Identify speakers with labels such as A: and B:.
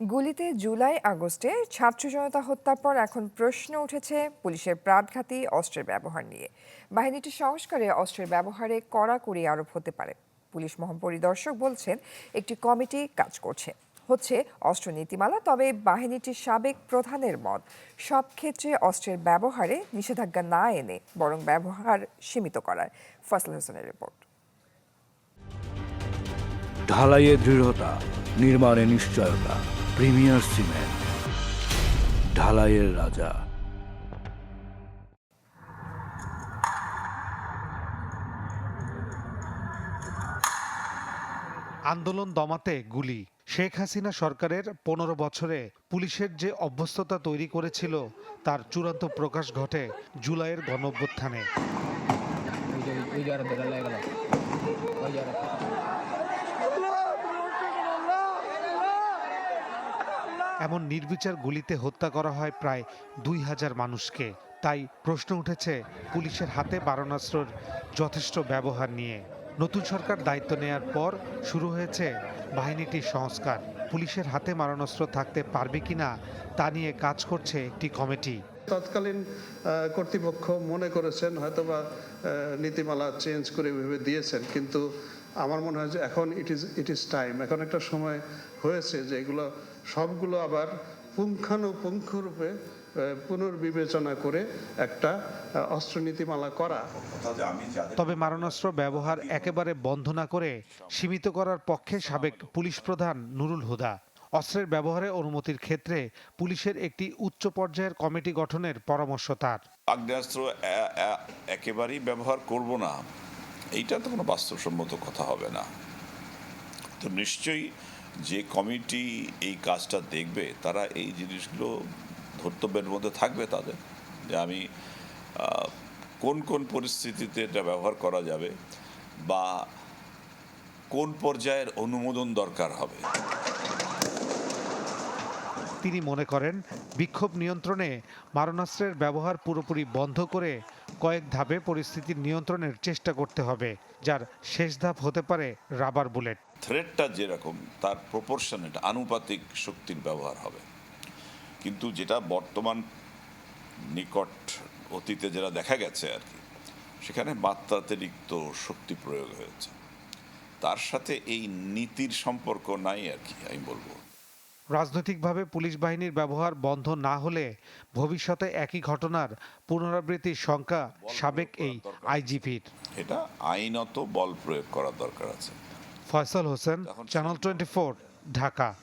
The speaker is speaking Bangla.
A: গুলিতে জুলাই আগস্টে ছাত্র জনতা হত্যার পর এখন প্রশ্ন উঠেছে পুলিশের প্রাণঘাতী অস্ত্রের ব্যবহার নিয়ে। বাহিনীটি সংস্কারে অস্ত্রের ব্যবহারে কড়াকড়ি আরোপ হতে পারে। পুলিশ মহাপরিদর্শক বলছেন, একটি কমিটি কাজ করছে। হচ্ছে অস্ত্র নীতিমালা, তবে বাহিনীটির সাবেক প্রধানের মত, সব ক্ষেত্রে অস্ত্রের ব্যবহারে নিষেধাজ্ঞা না এনে বরং ব্যবহার সীমিত করার। ফসল হোসেনের রিপোর্ট।
B: ঢালাইয়ে দৃঢ়তা, নির্মাণে নিশ্চয়তা। প্রিমিয়ার সিমেন্ট ঢালাইয়ের রাজা।
C: আন্দোলন দমাতে গুলি। শেখ হাসিনা সরকারের পনেরো বছরে পুলিশের যে অভ্যস্ততা তৈরি করেছিল তার চূড়ান্ত প্রকাশ ঘটে জুলাইয়ের গণঅভ্যুত্থানে
D: ওই যে ওই যে আরও বেড়া লেগে গেল ওই যে আরো-
C: এমন নির্বিচার গুলিতে হত্যা করা হয় প্রায় দুই হাজার মানুষকে। তাই প্রশ্ন উঠেছে, পুলিশের হাতে বারণাস্ত্রর যথেষ্ট ব্যবহার নিয়ে। নতুন সরকার দায়িত্ব নেয়ার পর শুরু হয়েছে বাহিনীটির সংস্কার। পুলিশের হাতে মারণাস্ত্র থাকতে পারবে কিনা তা নিয়ে কাজ করছে একটি কমিটি।
E: তৎকালীন কর্তৃপক্ষ মনে করেছেন, হয়তোবা নীতিমালা চেঞ্জ করে ভেবে দিয়েছেন। কিন্তু আমার মনে হয় যে এখন it is it is time এখন একটা সময় হয়েছে যে এগুলো সবগুলো আবার পুঙ্খানুপুঙ্খরূপে পুনর্বিবেচনা করে একটা আহ, অস্ত্র নীতিমালা করা।
C: তবে মারণাস্ত্র ব্যবহার একেবারে বন্ধ না করে সীমিত করার পক্ষে সাবেক পুলিশ প্রধান নুরুল হুদা। অস্ত্রের ব্যবহারে অনুমতির ক্ষেত্রে পুলিশের একটি উচ্চ পর্যায়ের কমিটি গঠনের পরামর্শ তার।
F: আগ্নেয়াস্ত্র একেবারেই ব্যবহার করব না। এইটা তো কোনো বাস্তবসম্মত কথা হবে না। তো নিশ্চয়ই যে কমিটি এই কাজটা দেখবে, তারা এই জিনিসগুলো ধর্তব্যের মধ্যে থাকবে তাদের। যে আমি কোন কোন পরিস্থিতিতে এটা ব্যবহার করা যাবে বা কোন পর্যায়ের অনুমোদন দরকার হবে।
C: তিনি মনে করেন, বিক্ষোভ নিয়ন্ত্রণে মারণাস্ত্রের ব্যবহার পুরোপুরি বন্ধ করে কয়েক ধাপে পরিস্থিতির নিয়ন্ত্রণের চেষ্টা করতে হবে, যার শেষ ধাপ হতে পারে রাবার বুলেট।
F: থ্রেটটা যেরকম, তার প্রপোর্শনেট আনুপাতিক শক্তির ব্যবহার হবে। কিন্তু যেটা বর্তমান নিকট অতীতে যেটা দেখা গেছে আর কি, সেখানে মাত্রাতিরিক্ত শক্তি প্রয়োগ হয়েছে। তার সাথে এই নীতির সম্পর্ক নাই আর কি, আমি বলব।
C: রাজনৈতিকভাবে পুলিশ বাহিনীর ব্যবহার বন্ধ না হলে ভবিষ্যতে একই ঘটনার পুনরাবৃত্তির সংখ্যা সাবেক এই আইজিপির।
F: এটা আইনত বল প্রয়োগ করার দরকার আছে।
C: Faisal Hossain channel twenty Dhaka.